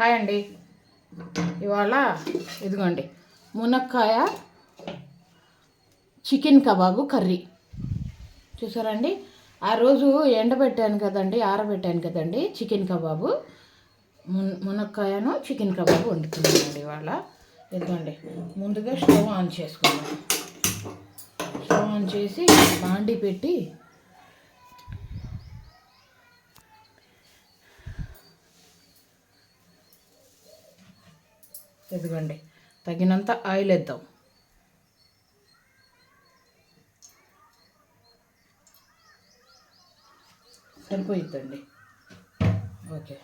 Hi అండి. ఇవాళ ఇదిగోండి మునక్కాయ చికెన్ కబాబు కర్రీ. చూసారండి? ఆ రోజు ఎండబెట్టాను కదండి ఆరబెట్టాను కదండి చికెన్ కబాబు. మున్ మునక్కాయను చికెన్ కబాబు వండుతున్నానండి ఇవాళ. ఇదిగోండి ముందుగా స్టవ్ ఆన్ చేసుకున్నాను స్టవ్ ఆన్ చేసి బాండి పెట్టి ఇదిగోండి తగినంత ఆయిల్ వేద్దాం. సరిపోయిద్దండి. ఓకే.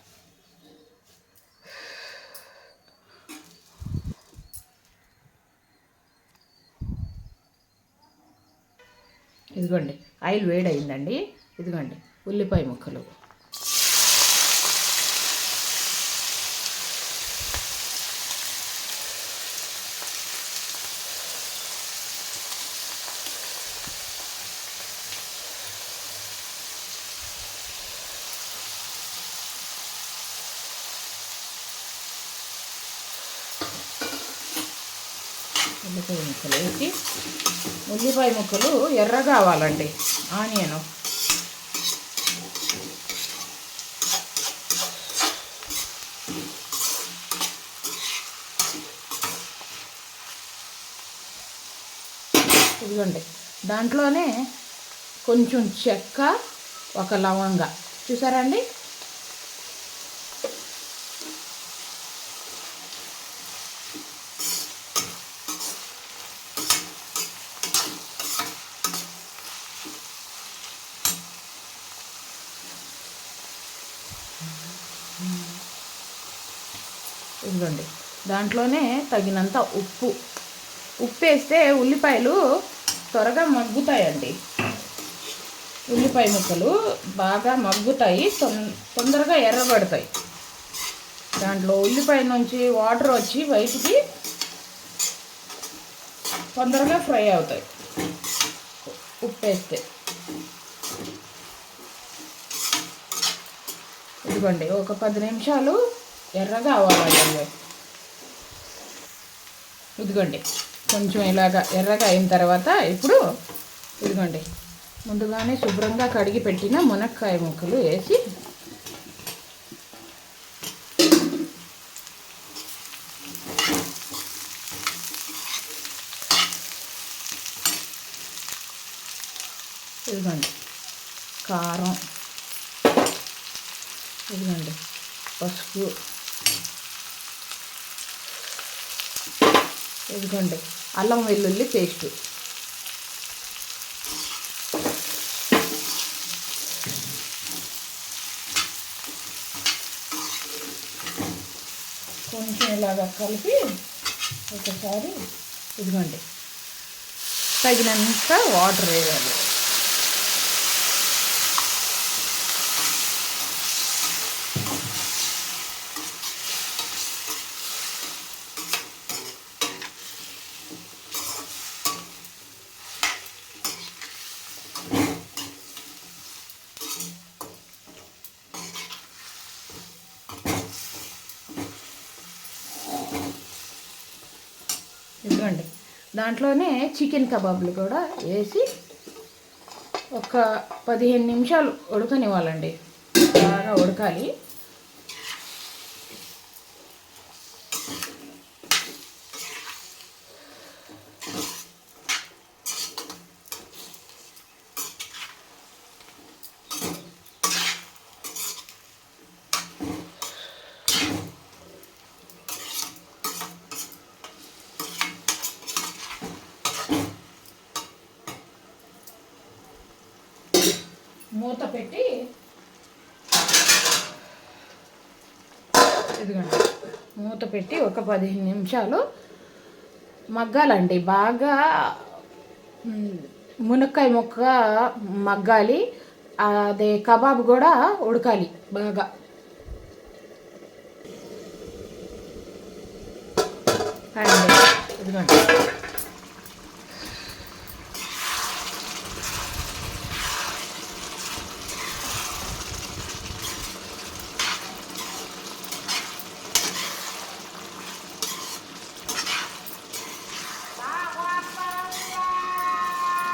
ఇదిగోండి ఆయిల్ వేడయిందండి. ఇదిగోండి ఉల్లిపాయ ముక్కలు. ఉల్లిపాయ ముక్కలు వేసి ఉల్లిపాయ ముక్కలు ఎర్ర కావాలండి ఆనియన్. ఇదిగోండి. దాంట్లోనే కొంచెం చెక్క ఒక లవంగ. చూసారా ఇదిగోండి దాంట్లోనే తగినంత ఉప్పు. ఉప్పు వేస్తే ఉల్లిపాయలు త్వరగా మగ్గుతాయండి. ఉల్లిపాయ ముక్కలు బాగా మగ్గుతాయి తొం- తొందరగా ఎర్రబడతాయి. దాంట్లో ఉల్లిపాయ నుంచి వాటర్ వచ్చి బయటికి తొందరగా ఫ్రై అవుతాయి. ఉప్పు వేస్తే ఇదిగోండి ఒక పది నిమిషాలు ఎర్రగా అవ్వాలండి. ఇదిగోండి కొంచెం ఇలాగా ఎర్రగా అయిన తర్వాత ఇప్పుడు ఇదిగోండి ముందుగానే శుభ్రంగా కడిగి పెట్టిన మునక్కాయ ముక్కలు వేసి ఇదిగోండి కారం ఇదిగోండి పసుపు ఇదిగోండి అల్లం వెల్లుల్లి పేస్ట్. కొంచెం ఇలాగా కలిపి ఒకసారి ఇదిగోండి తగినంత వాటర్ వేయాలి. ఇవ్వండి. దాంట్లోనే చికెన్ కబాబ్లు కూడా వేసి ఒక పదిహేను నిమిషాలు ఉడకనివ్వాలండి. బాగా ఉడకాలి. మూత పెట్టి ఇదిగోండి. మూత పెట్టి ఒక పదిహేను నిమిషాలు మగ్గాలండి. బాగా మునక్కాయ ముక్క మగ్గాలి. అదే కబాబ్ కూడా ఉడకాలి బాగా. అండి ఇదిగోండి.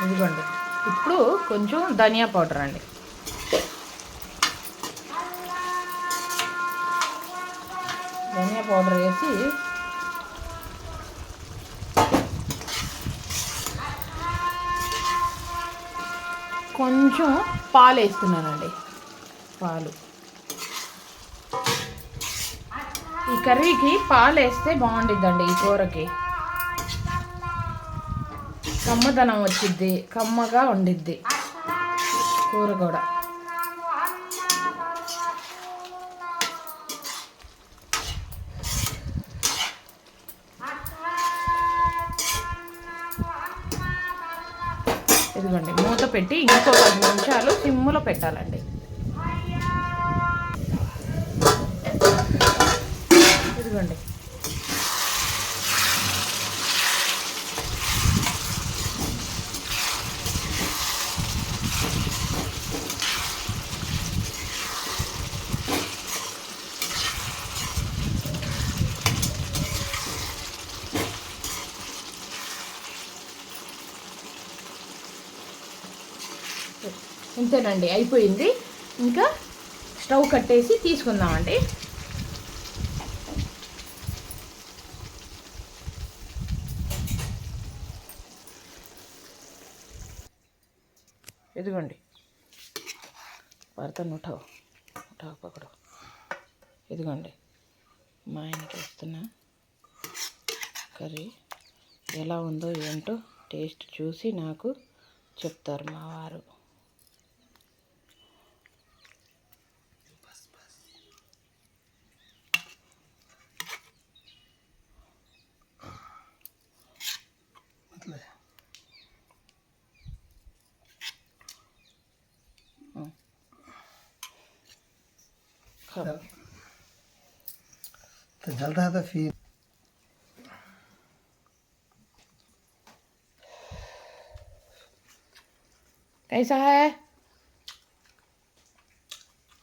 ఇదిగోండి. ఇప్పుడు కొంచెం ధనియా పౌడర్ అండి. ధనియా పౌడర్ వేసి కొంచెం పాలు వేస్తున్నానండి. పాలు. ఈ కర్రీకి పాలు వేస్తే బాగుండిద్దండి ఈ కూరకి. కమ్మదనం వచ్చిద్ది కమ్మగా ఉండిద్ది. కూర కూడా ఇదిగోండి మూత పెట్టి ఇంకో పది నిమిషాలు సిమ్ములో పెట్టాలండి ఇదిగోండి అంతేనండి అయిపోయింది. ఇంకా స్టవ్ కట్టేసి తీసుకుందామండి. ఇదిగోండి. భర్తను ఉఠావు ఉఠావు పకడు. ఇదిగోండి. మా ఆయనకి వస్తున్న కర్రీ ఎలా ఉందో ఏంటో టేస్ట్ చూసి నాకు చెప్తారు మా వారు. तो जलता है तो फिर। कैसा है?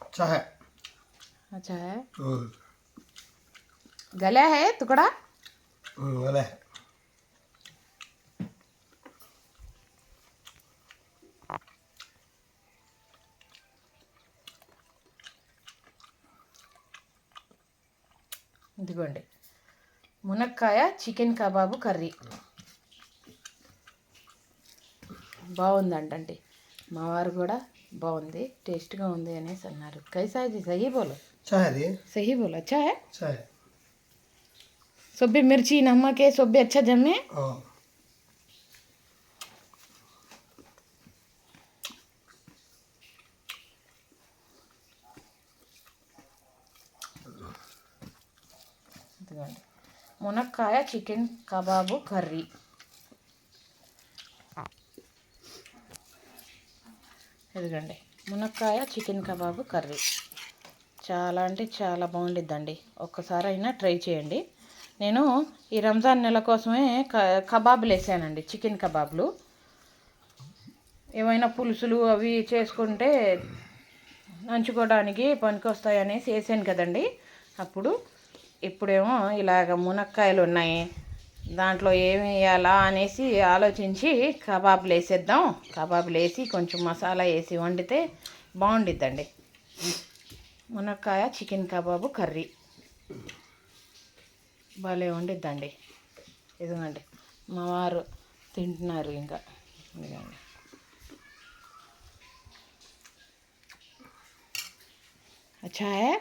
अच्छा है। अच्छा है। गला है टुकड़ा? वाला है। ఇదిగోండి. మునక్కాయ చికెన్ కబాబు కర్రీ. బాగుందంటండి. మా వారు కూడా బాగుంది టేస్ట్గా ఉంది అనేసి అన్నారు. కైసాజీ సహీ బోలో? సహీ బోలో? అచ్చా సొబ్బి మిర్చి నమ్మకే సొబ్బి అచ్చా జమ్మే? ఇదిగోండి మునక్కాయ చికెన్ కబాబు కర్రీ. ఇదిగోండి. మునక్కాయ చికెన్ కబాబు కర్రీ. చాలా అంటే చాలా బాగుండిద్దండి. ఒక్కసారి అయినా ట్రై చేయండి. నేను ఈ రంజాన్ నెల కోసమే క కబాబులు వేసానండి చికెన్ కబాబులు. ఏమైనా పులుసులు అవి చేసుకుంటే నంచుకోవడానికి పనికి వస్తాయనేసి వేసాను కదండి. అప్పుడు ఇప్పుడేమో ఇలాగ మునక్కాయలు ఉన్నాయి. దాంట్లో ఏమి వేయాలా అనేసి ఆలోచించి కబాబ్లు వేసేద్దాం. కబాబులు వేసి కొంచెం మసాలా వేసి వండితే బాగుండిద్దండి. మునక్కాయ చికెన్ కబాబు కర్రీ. భలే వండిద్దండి. ఇదిగోండి మా వారు తింటున్నారు ఇంకా. ఇదిగోండి. అచ్చాయా